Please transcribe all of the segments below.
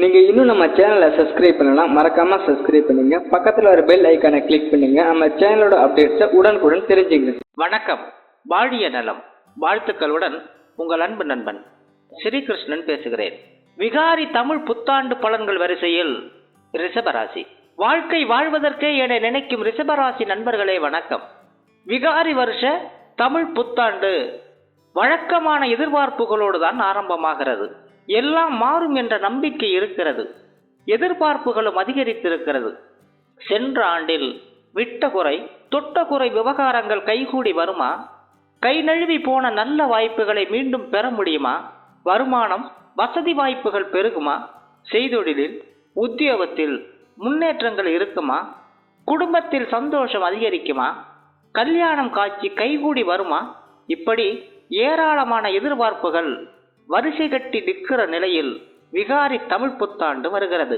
நீங்கள் இன்னும் நம்ம சேனலை சப்ஸ்கிரைப் பண்ணலாம் மறக்காம சப்ஸ்கிரைப் பண்ணுங்க. பக்கத்தில் வர பெல் ஐக்கானை கிளிக் பண்ணுங்க. நம்ம சேனலோட அப்டேட்ஸை உடனுக்குடன் தெரிஞ்சுங்க வணக்கம். வாழிய நலம். வாழ்த்துக்களுடன் உங்கள் அன்பு நண்பன் ஸ்ரீகிருஷ்ணன் பேசுகிறேன். விகாரி தமிழ் புத்தாண்டு பலன்கள் வரிசையில் ரிஷபராசி. வாழ்க்கை வாழ்வதற்கே என நினைக்கும் ரிஷபராசி நண்பர்களே வணக்கம். விகாரி வருஷ தமிழ் புத்தாண்டு வழக்கமான எதிர்பார்ப்புகளோடு தான் ஆரம்பமாகிறது. எல்லாம் மாறும் என்ற நம்பிக்கை இருக்கிறது. எதிர்பார்ப்புகளும் அதிகரித்திருக்கிறது. சென்ற ஆண்டில் விட்ட குறை தொட்ட குறை விவகாரங்கள் கைகூடி வருமா? கை நழுவி போன நல்ல வாய்ப்புகளை மீண்டும் பெற முடியுமா? வருமானம் வசதி வாய்ப்புகள் பெருகுமா? செய்தொழிலில் உத்தியோகத்தில் முன்னேற்றங்கள் இருக்குமா? குடும்பத்தில் சந்தோஷம் அதிகரிக்குமா? கல்யாணம் காட்சி கைகூடி வருமா? இப்படி ஏராளமான எதிர்பார்ப்புகள் வரிசை கட்டி நிற்கிற நிலையில் விகாரி தமிழ் புத்தாண்டு வருகிறது.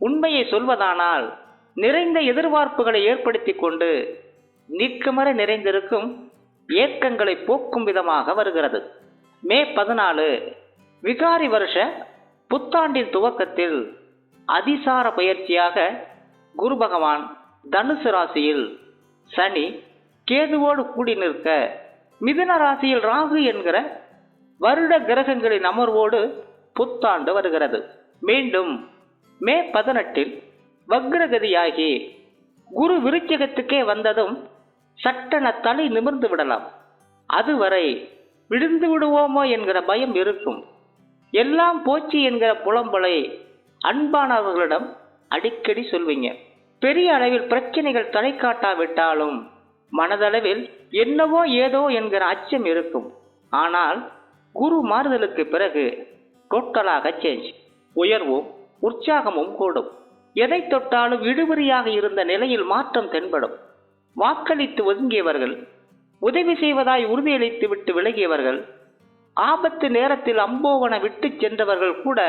உண்மையை சொல்வதானால் நிறைந்த எதிர்பார்ப்புகளை ஏற்படுத்தி கொண்டு நீக்கமர நிறைந்திருக்கும் ஏக்கங்களை போக்கும் விதமாக வருகிறது. மே பதினாலு விகாரி வருஷ புத்தாண்டின் துவக்கத்தில் அதிசார பயிற்சியாக குரு பகவான் தனுசு ராசியில் சனி கேதுவோடு கூடி நிற்க மிதுன ராசியில் ராகு என்கிற வருட கிரகங்களின் அமர்வோடு புத்தாண்டு வருகிறது. மீண்டும் மே பதினெட்டில் வக்ரகதியாகி குரு விருச்சகத்துக்கே வந்ததும் சட்டென தலை நிமிர்ந்து விடலாம். அதுவரை விழுந்து விடுவோமோ என்கிற பயம் இருக்கும். எல்லாம் போச்சு என்கிற புலம்பலை அன்பானவர்களிடம் அடிக்கடி சொல்வீங்க. பெரிய அளவில் பிரச்சனைகள் தலை காட்டாவிட்டாலும் மனதளவில் என்னவோ ஏதோ என்கிற அச்சம் இருக்கும். ஆனால் குரு மாறுதலுக்கு பிறகு டோட்டலாக சேஞ்ச் உயர்வும் உற்சாகமும் கூடும். எதை தொட்டாலும் இழுபறியாக இருந்த நிலையில் மாற்றம் தென்படும். வாக்களித்து ஒதுங்கியவர்கள் உதவி செய்வதாய் உறுதியளித்து விட்டு விலகியவர்கள் ஆபத்து நேரத்தில் அம்போவன விட்டு சென்றவர்கள் கூட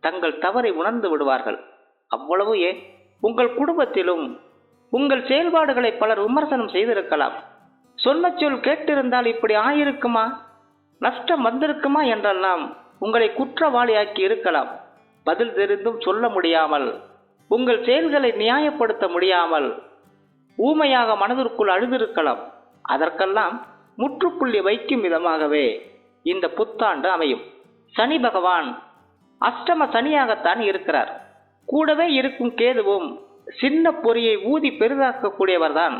தங்கள் தவறை உணர்ந்து விடுவார்கள். அவ்வளவு ஏன்? உங்கள் குடும்பத்திலும் உங்கள் செயல்பாடுகளை பலர் விமர்சனம் செய்திருக்கலாம். சொன்ன சொல் கேட்டிருந்தால் இப்படி ஆயிருக்குமா? நஷ்டம் வந்திருக்குமா என்றெல்லாம் உங்களை குற்றவாளியாக்கி இருக்கலாம். பதில் தெரிந்தும் சொல்ல முடியாமல் உங்கள் செயல்களை நியாயப்படுத்த முடியாமல் ஊமையாக மனதிற்குள் அழுதிருக்கலாம். அதற்கெல்லாம் முற்றுப்புள்ளி வைக்கும் விதமாகவே இந்த புத்தாண்டு அமையும். சனி பகவான் அஷ்டம சனியாகத்தான் இருக்கிறார். கூடவே இருக்கும் கேதுவும் சின்ன பொறியை ஊதி பெரிதாக்கக்கூடியவர்தான்.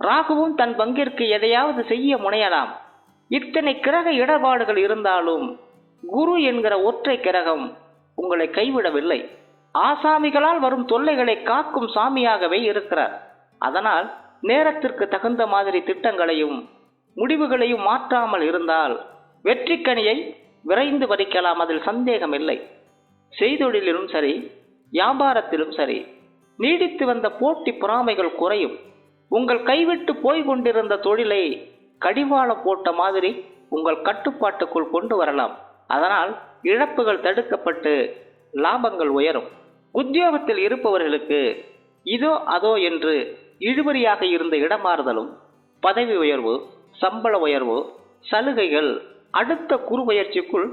ராகுவும் தன் பங்கிற்கு எதையாவது செய்ய முனையலாம். இத்தனை கிரக இடபாடுகள் இருந்தாலும் குரு என்கிற ஒற்றை கிரகம் உங்களை கைவிடவில்லை. ஆசாமிகளால் வரும் தொல்லைகளை காக்கும் சாமியாகவே இருக்கிறார். அதனால் நேரத்திற்கு தகுந்த மாதிரி திட்டங்களையும் முடிவுகளையும் மாற்றாமல் இருந்தால் வெற்றிக்கனியை விரைந்து பறிக்கலாம் அதில் சந்தேகம் இல்லை செய்தொழிலும் சரி வியாபாரத்திலும் சரி நீடித்து வந்த போட்டி பொறாமைகள் குறையும். உங்கள் கைவிட்டு போய் கொண்டிருந்த தொழிலை கடிவாளம் போட்ட மாதிரி உங்கள் கட்டுப்பாட்டுக்குள் கொண்டு வரலாம். அதனால் இழப்புகள் தடுக்கப்பட்டு லாபங்கள் உயரும். உத்தியோகத்தில் இருப்பவர்களுக்கு இதோ அதோ என்று இழுபறியாக இருந்த இடமாறுதலும் பதவி உயர்வு சம்பள உயர்வு சலுகைகள் அடுத்த குறு பயிற்சிக்குள்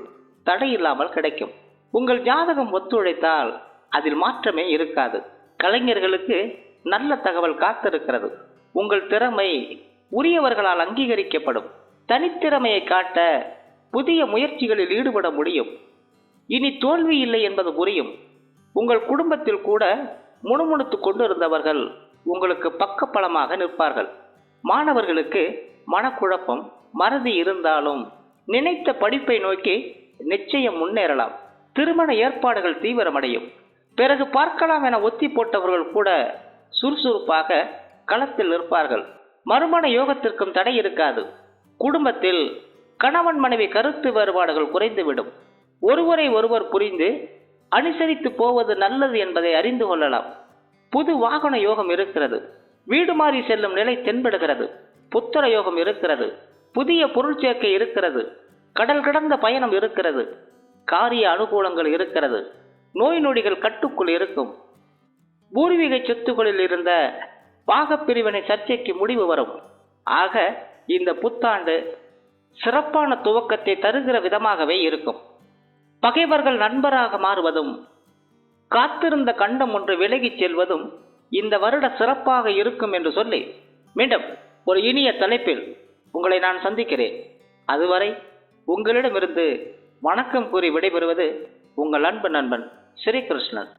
தடையில்லாமல் கிடைக்கும். உங்கள் ஜாதகம் ஒத்துழைத்தால் அதில் மாற்றமே இருக்காது. கலைஞர்களுக்கு நல்ல தகவல் காத்திருக்கிறது. உங்கள் திறமை உரியவர்களால் அங்கீகரிக்கப்படும். தனித்திறமையை காட்ட புதிய முயற்சிகளில் ஈடுபட முடியும். இனி தோல்வி இல்லை என்பது புரியும். உங்கள் குடும்பத்தில் கூட முணுமுணுத்து கொண்டிருந்தவர்கள் உங்களுக்கு பக்கப்பலமாக நிற்பார்கள். மாணவர்களுக்கு மனக்குழப்பம் மறதி இருந்தாலும் நினைத்த படிப்பை நோக்கி நிச்சயம் முன்னேறலாம். திருமண ஏற்பாடுகள் தீவிரமடையும். பிறகு பார்க்கலாம் என ஒத்தி போட்டவர்கள் கூட சுறுசுறுப்பாக களத்தில் நிற்பார்கள். மறுமண யோகத்திற்கும் தடை இருக்காது. குடும்பத்தில் கணவன் மனைவி கருத்து வேறுபாடுகள் குறைந்துவிடும். ஒருவரை ஒருவர் புரிந்து அனுசரித்து போவது நல்லது என்பதை அறிந்து கொள்ளலாம். புது வாகன யோகம் இருக்கிறது. வீடு மாறி செல்லும் நிலை தென்படுகிறது. புத்திர யோகம் இருக்கிறது. புதிய பொருள் சேர்க்கை இருக்கிறது. கடல் கடந்த பயணம் இருக்கிறது. காரிய அனுகூலங்கள் இருக்கிறது. நோய் நொடிகள் கட்டுக்குள் இருக்கும். பூர்வீக சொத்துக்களில் இருந்த பாகப்பிரிவினை சர்ச்சைக்கு முடிவு வரும். ஆக இந்த புத்தாண்டு சிறப்பான துவக்கத்தை தருகிற விதமாகவே இருக்கும். பகைவர்கள் நண்பராக மாறுவதும் காத்திருந்த கண்டம் ஒன்று விலகிச் செல்வதும் இந்த வருட சிறப்பாக இருக்கும் என்று சொல்லி மீண்டும் ஒரு இனிய தலைப்பில் உங்களை நான் சந்திக்கிறேன். அதுவரை உங்களிடமிருந்து வணக்கம் கூறி விடைபெறுவது உங்கள் அன்பு நண்பன் ஸ்ரீகிருஷ்ணன்.